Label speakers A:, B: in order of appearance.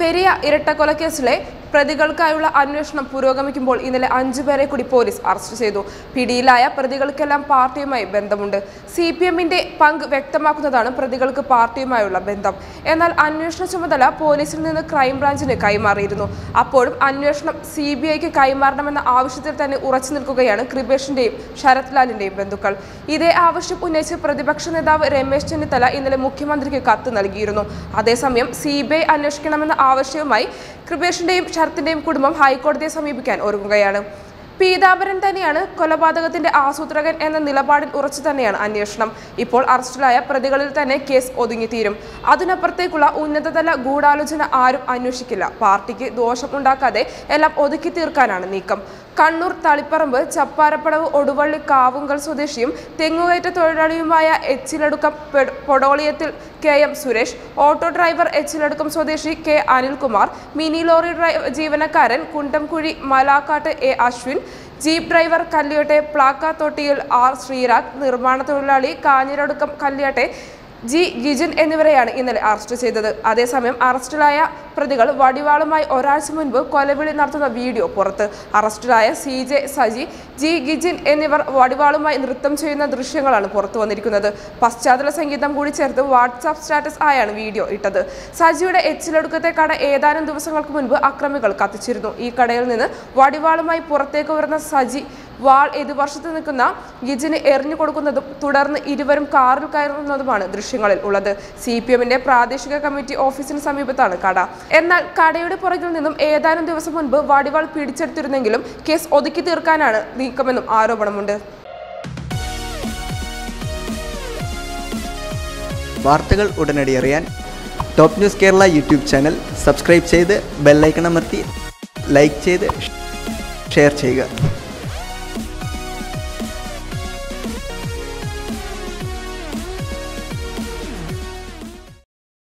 A: പെരിയ ഇരട്ടക്കൊലക്കേസിലെ പ്രതികൾക്കായുള്ള അന്വേഷണം പുരോഗമിക്കുമ്പോൾ ഇന്നലെ അഞ്ചുപേരെ കൂടി പോലീസ് അറസ്റ്റ് ചെയ്തു പിടിയിലായ പ്രതികൾക്കെല്ലാം പാർട്ടിയുമായി ബന്ധമുണ്ട് സി പി എമ്മിന്റെ പങ്ക് വ്യക്തമാക്കുന്നതാണ് പ്രതികൾക്ക് പാർട്ടിയുമായുള്ള ബന്ധം എന്നാൽ അന്വേഷണ ചുമതല പോലീസിൽ നിന്ന് ക്രൈംബ്രാഞ്ചിന് കൈമാറിയിരുന്നു അപ്പോഴും അന്വേഷണം സി ബി ഐക്ക് കൈമാറണമെന്ന ആവശ്യത്തിൽ തന്നെ ഉറച്ചു നിൽക്കുകയാണ് കൃപേഷിന്റെയും ശരത് ലാലിന്റെയും ബന്ധുക്കൾ ഇതേ ആവശ്യം ഉന്നയിച്ച് പ്രതിപക്ഷ നേതാവ് രമേശ് ചെന്നിത്തല ഇന്നലെ മുഖ്യമന്ത്രിക്ക് കത്ത് നൽകിയിരുന്നു അതേസമയം സി ബി ഐ അന്വേഷിക്കണമെന്ന ആവശ്യവുമായി കൃപേഷിന്റെയും ശരത്തിന്റെയും കുടുംബം ഹൈക്കോടതിയെ സമീപിക്കാൻ ഒരുങ്ങുകയാണ് പീതാംബരൻ തന്നെയാണ് കൊലപാതകത്തിന്റെ ആസൂത്രകൻ എന്ന നിലപാടിൽ ഉറച്ചു തന്നെയാണ് അന്വേഷണം ഇപ്പോൾ അറസ്റ്റിലായ പ്രതികളിൽ തന്നെ കേസ് ഒതുങ്ങിത്തീരും അതിനപ്പുറത്തേക്കുള്ള ഉന്നതതല ഗൂഢാലോചന ആരും അന്വേഷിക്കില്ല പാർട്ടിക്ക് ദോഷം ഉണ്ടാക്കാതെ എല്ലാം ഒതുക്കി തീർക്കാനാണ് നീക്കം കണ്ണൂർ തളിപ്പറമ്പ് ചപ്പാരപ്പടവ് ഒടുവള്ളി കാവുങ്കൽ സ്വദേശിയും തെങ്ങുകയറ്റ തൊഴിലാളിയുമായ എച്ചിലടുക്കം പൊടോളിയത്തിൽ K M Suresh auto driver Echiladukkam സ്വദേശി K Anilkumar mini lorry driver ജീവനക്കാരൻ Kundamkuzhi Malakkattu A Ashwin jeep driver കല്ലിയോട്ടെ പ്ലാക്കാത്തോട്ടിയിൽ ആർ ശ്രീരാഗ് നിർമ്മാണ തൊഴിലാളി കാഞ്ഞിരടുക്കം കല്ലിയോട്ടെ ജി ഗിജിൻ എന്നിവരെയാണ് ഇന്നലെ അറസ്റ്റ് ചെയ്തത് അതേസമയം അറസ്റ്റിലായ പ്രതികൾ വടിവാളുമായി ഒരാഴ്ച മുൻപ് കൊലവിളി നടത്തുന്ന വീഡിയോ പുറത്ത് അറസ്റ്റിലായ C J Saji G Gijin എന്നിവർ വടിവാളുമായി നൃത്തം ചെയ്യുന്ന ദൃശ്യങ്ങളാണ് പുറത്തു വന്നിരിക്കുന്നത് പശ്ചാത്തല സംഗീതം കൂടി ചേർത്ത് വാട്സാപ്പ് സ്റ്റാറ്റസ് ആയാണ് വീഡിയോ ഇട്ടത് സജിയുടെ എച്ചിലൊടുക്കത്തെ കട ഏതാനും ദിവസങ്ങൾക്ക് മുൻപ് അക്രമികൾ കത്തിച്ചിരുന്നു ഈ കടയിൽ നിന്ന് വടിവാളുമായി പുറത്തേക്ക് വരുന്ന സജി വാൾ എതിർവർഷത്ത് നിൽക്കുന്ന ഗിജിന് എറിഞ്ഞു കൊടുക്കുന്നതും തുടർന്ന് ഇരുവരും കാറിൽ കയറുന്നതുമാണ് ദൃശ്യങ്ങളിൽ ഉള്ളത് സി പി എമ്മിന്റെ പ്രാദേശിക കമ്മിറ്റി ഓഫീസിന് സമീപത്താണ് കട എന്നാൽ കടയുടെ പുറകിൽ നിന്നും ഏതാനും ദിവസം മുൻപ് വടിവാൾ പിടിച്ചെടുത്തിരുന്നെങ്കിലും കേസ് ഒതുക്കി തീർക്കാനാണ് നീക്കമെന്നും ആരോപണമുണ്ട്
B: വാർത്തകൾ ഉടനടി അറിയാൻ top news Kerala YouTube channel subscribe ചെയ്ത് ബെല്ലൈക്കൺ അമർത്തി ലൈക്ക് ചെയ്ത് ഷെയർ ചെയ്യുക